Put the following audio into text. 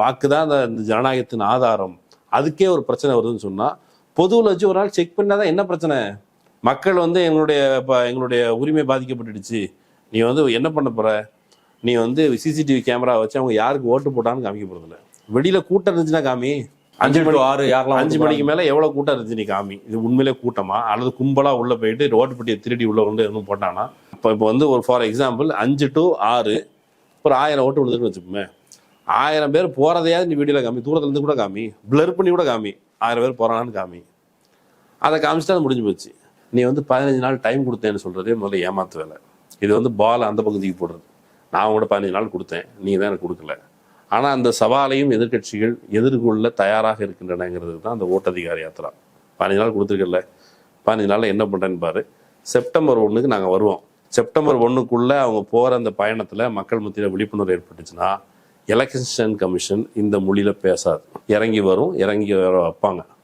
வாக்கு தான் அந்த இந்த ஜனநாயகத்தின் ஆதாரம். அதுக்கே ஒரு பிரச்சனை வருதுன்னு சொன்னா பொதுவில் வச்சு ஒரு நாள் செக் பண்ணாதான் என்ன பிரச்சனை? மக்கள் வந்து எங்களுடைய இப்போ எங்களுடைய உரிமை பாதிக்கப்பட்டுடுச்சு. நீ வந்து என்ன பண்ண போற? நீ வந்து சிசிடிவி கேமரா வச்சு அவங்க யாருக்கு ஓட்டு போட்டான்னு காமிக்க போறதில்ல. வெளியில கூட்டம் இருந்துச்சுன்னா காமி. அஞ்சு டு ஆறு யாரெல்லாம் அஞ்சு மணிக்கு மேல எவ்வளவு கூட்டம் இருந்துச்சு நீ காமி. இது உண்மையிலே கூட்டமா? அல்லது கும்பலா உள்ள போயிட்டு ஓட்டுப்பட்டியை திருடி உள்ள கொண்டு எதுவும் போட்டானா? இப்போ இப்போ வந்து ஒரு ஃபார் எக்ஸாம்பிள் அஞ்சு டு ஆறு ஒரு ஆயிரம் ஓட்டு விழுதுன்னு வச்சுப்போமே ஆயிரம் பேர் போகிறதையாவது நீ வீடியோவில் காமி. தூரத்துல இருந்து கூட காமி. பிளர் பண்ணி கூட காமி. ஆயிரம் பேர் போகிறானான்னு காமி. அதை காமிச்சிட்டா அது முடிஞ்சு போச்சு. நீ வந்து பதினஞ்சு நாள் டைம் கொடுத்தேன்னு சொல்கிறதே முதல்ல ஏமாத்து வேலை. இது வந்து பால் அந்த பகுதிக்கு போடுறது. நான் கூட பதினஞ்சு நாள் கொடுத்தேன். நீ தான் எனக்கு கொடுக்கல. ஆனால் அந்த சவாலையும் எதிர்க்கட்சிகள் எதிர்கொள்ள தயாராக இருக்கின்றனங்கிறது தான் அந்த ஓட்டதிகார யாத்திரா. பதினஞ்சு நாள் கொடுத்துருக்கல. பதினஞ்சு நாளில் என்ன பண்ணுறேன்னு பாரு. செப்டம்பர் ஒன்றுக்கு நாங்கள் வருவோம். செப்டம்பர் ஒன்றுக்குள்ளே அவங்க போகிற அந்த பயணத்தில் மக்கள் மத்தியில் விழிப்புணர்வு ஏற்பட்டுச்சுன்னா எலெக்ஷன் கமிஷன் இந்த மொழியில் பேசாது. இறங்கி வரும் இறங்கி வர வைப்பாங்க.